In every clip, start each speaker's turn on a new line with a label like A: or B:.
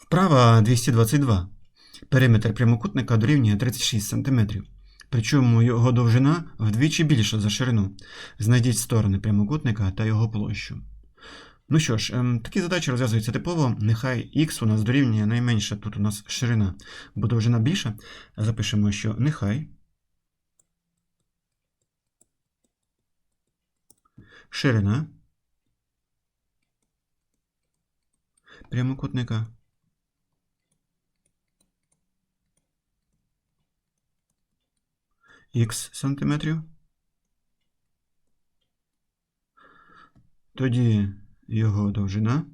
A: Вправа 222. Периметр прямокутника дорівнює 36 см. Причому його довжина вдвічі більша за ширину. Знайдіть сторони прямокутника та його площу. Ну що ж, ем, такі задачі розв'язуються типово. Нехай х у нас дорівнює найменша тут у нас ширина, бо довжина більша. Запишемо, що нехай ширина прямокутника х сантиметрів. Тоді його довжина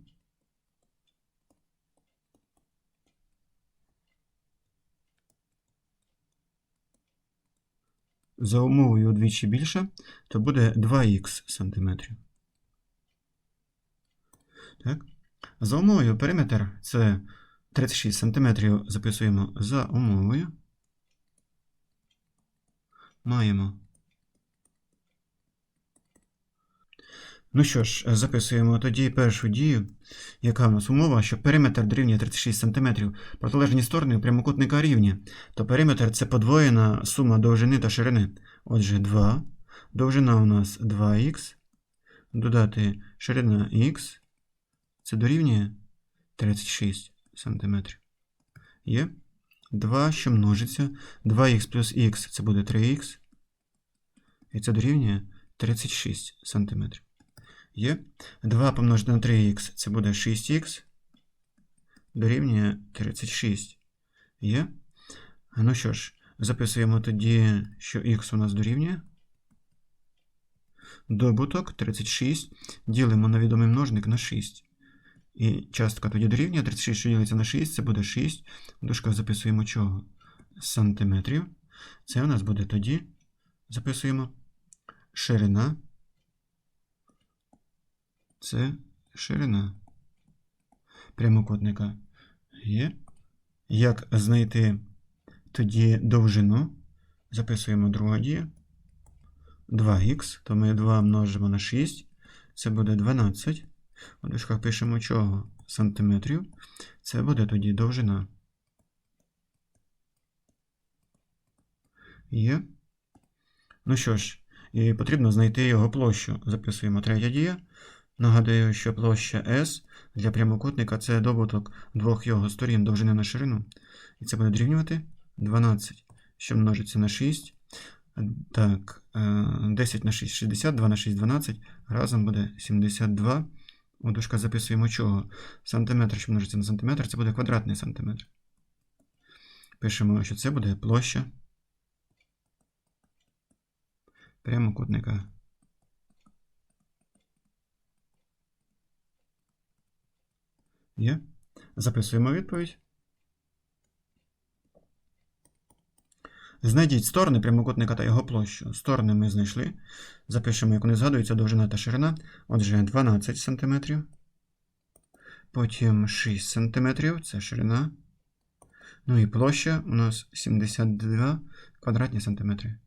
A: за умовою удвічі більше, то буде 2х сантиметрів. Так. За умовою периметр це 36 сантиметрів записуємо за умовою. Маємо. Ну що ж, записуємо тоді першу дію, яка в нас умова, що периметр дорівнює 36 см. Протилежні сторони прямокутника рівні, то периметр це подвоєна сума довжини та ширини. Отже, 2. Довжина у нас 2х. Додати ширина х. Це дорівнює 36 см. Є 2, що множиться. 2х плюс х це буде 3х. І це дорівнює 36 см. Є 2 помножити на 3х це буде 6х. Дорівнює 36. Є. Ну що ж, записуємо тоді, що х у нас дорівнює. Добуток 36. Ділимо на відомий множник на 6. І частка тоді дорівнює 36, що ділиться на 6, це буде 6. В записуємо чого? Сантиметрів. Це у нас буде тоді. Записуємо ширина. Це ширина прямокутника є. Як знайти тоді довжину? Записуємо друга дія. 2х, то ми 2 множимо на 6. Це буде 12. У дужках пишемо чого? Сантиметрів. Це буде тоді довжина. Є. Ну що ж, і потрібно знайти його площу. Записуємо третя дія. Нагадую, що площа S для прямокутника це добуток двох його сторін довжини на ширину. І це буде дорівнювати 12, що множиться на 6. Так, е, 10 на 6 60, 2 на 6 12. Разом буде 72. У дужках записуємо чого? Сантиметр, що множиться на сантиметр, це буде квадратний сантиметр. Пишемо, що це буде площа прямокутника. Є. Записуємо відповідь. Знайдіть сторони прямокутника та його площу. Сторони ми знайшли. Запишемо, як вони згадуються, довжина та ширина. Отже, 12 см. Потім 6 см це ширина. Ну і площа у нас 72 квадратні сантиметри.